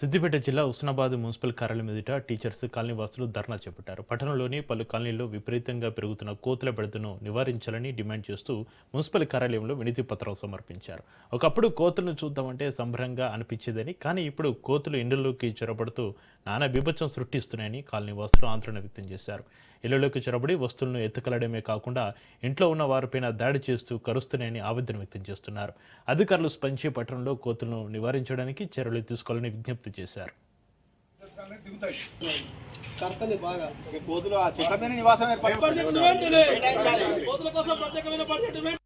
సిద్దిపేట జిల్లా హుస్నాబాద్ మున్సిపల్ కార్యాలయం ఎదుట టీచర్స్ కాలనీవాసులు ధర్నా చేపట్టారు. పట్టణంలోని పలు కాలనీల్లో విపరీతంగా పెరుగుతున్న కోతుల బెడతను నివారించాలని డిమాండ్ చేస్తూ మున్సిపల్ కార్యాలయంలో వినతి పత్రం సమర్పించారు. ఒకప్పుడు కోతులను చూద్దామంటే సంభ్రంగా అనిపించేదని కానీ ఇప్పుడు కోతులు ఇండ్లలోకి చొరబడుతూ నానా బీభత్సం సృష్టిస్తున్నాయని కాలనీవాసులు ఆందోళన వ్యక్తం చేశారు. ఇళ్ళలోకి చొరబడి వస్తువులను ఎత్తుకలడమే కాకుండా ఇంట్లో ఉన్న వారిపైన దాడి చేస్తూ కరుస్తున్నాయని ఆవేదన వ్యక్తం చేస్తున్నారు. అధికారులు స్పంచి పట్టణంలో కోతులను నివారించడానికి చర్యలు తీసుకోవాలని విజ్ఞప్తి చేశారు. కర్తని బాగా ఈ కోతులు ఆ చెట్ల మీద నివాసం ఏర్పడి వెంటనే కోతుల కోసం ప్రత్యేకమైన బడ్జెట్ వెంటనే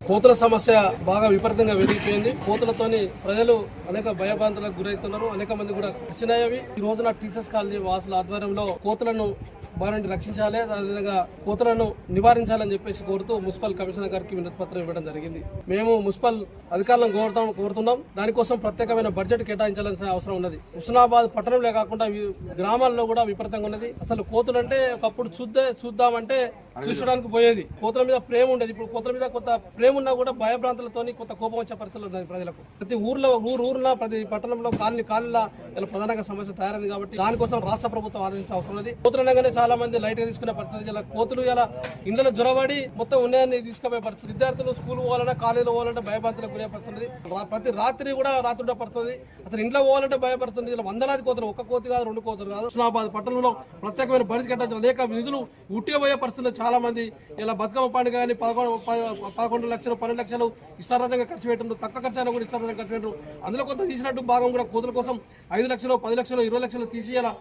కోతుల సమస్య బాగా విపరీతంగా పెరిగిపోయింది కోతులతోని ప్రజలు అనేక భయభ్రాంతులకు గురవుతున్నారు. అనేక మంది కూడా కృష్ణయ్యవి ఈ రోజున టీచర్స్ కాలనీ వాసుల ఆధ్వర్యంలో కోతులను బారిని రక్షించాలి అదేవిధంగా కోతులను నివారించాలని చెప్పేసి కోరుతూ మున్సిపల్ కమిషనర్ గారికి వినతి పత్రం ఇవ్వడం జరిగింది. మేము మున్సిపల్ అధికారులను కోరుతాం కోరుతున్నాం. దానికోసం ప్రత్యేకమైన బడ్జెట్ కేటాయించాల్సిన అవసరం ఉన్నది. హుస్నాబాద్ పట్టణంలో కాకుండా గ్రామాల్లో కూడా విపరీతంగా ఉన్నది. అసలు కోతులు అంటే ఒకప్పుడు చూద్దే చూద్దామంటే చూసడానికి పోయేది. కోతుల మీద ప్రేమ ఉండేది. ఇప్పుడు కోతుల మీద కొంత ప్రేమ ఉన్నా కూడా భయభ్రాంతులతో కొంత కోపం వచ్చే పరిస్థితులు ఉన్నాయి ప్రజలకు. ప్రతి ఊర్లో ఊరు ఊరులో ప్రతి పట్టణంలో కాలనీ కాలనీలో ఇలా ప్రధానంగా సమస్య తయారైంది కాబట్టి దానికోసం రాష్ట్ర ప్రభుత్వం ఆలోచించే అవసరం ఉన్నది. కోతులు అనగానే చాలా మంది లైట్గా తీసుకునే పరిస్థితి ఇలా కోతులు ఇలా ఇండ్లలో జ్వరబడి మొత్తం ఉన్నాయని తీసుకుపోయే పరిస్థితి. విద్యార్థులు స్కూల్ పోవాలంటే కాలేజీలో పోవాలంటే భయభ్రాంతులకు గురే పడుతుంది ప్రతి రాత్రి కూడా రాత్రి పడుతుంది అసలు ఇంట్లో పోవాలంటే భయపడుతుంది. ఇలా వందలాది కోతులు ఒక్క కోతి కాదు రెండు కోతులు కాదు. హుస్నాబాద్ పట్టణంలో ప్రత్యేకమైన పరిస్థితి కేటాయించిన లేక నిధులు ఉట్టిపోయే పరిస్థితుల్లో చాలా మంది ఇలా బతుకమ్మ పండుగ కానీ పదకొండు పదకొండు లక్షలు పన్నెండు లక్షలు ఇష్టార్థంగా ఖర్చు పెట్టడం తక్కువ ఖర్చు అయినా కూడా ఇష్టార్థంగా ఖర్చు పెట్టడం అందులో కొంత తీసినట్టు భాగం కూడా కోతుల కోసం ఐదు లక్షలు పది లక్షలు ఇరవై లక్షలు తీసేయాలా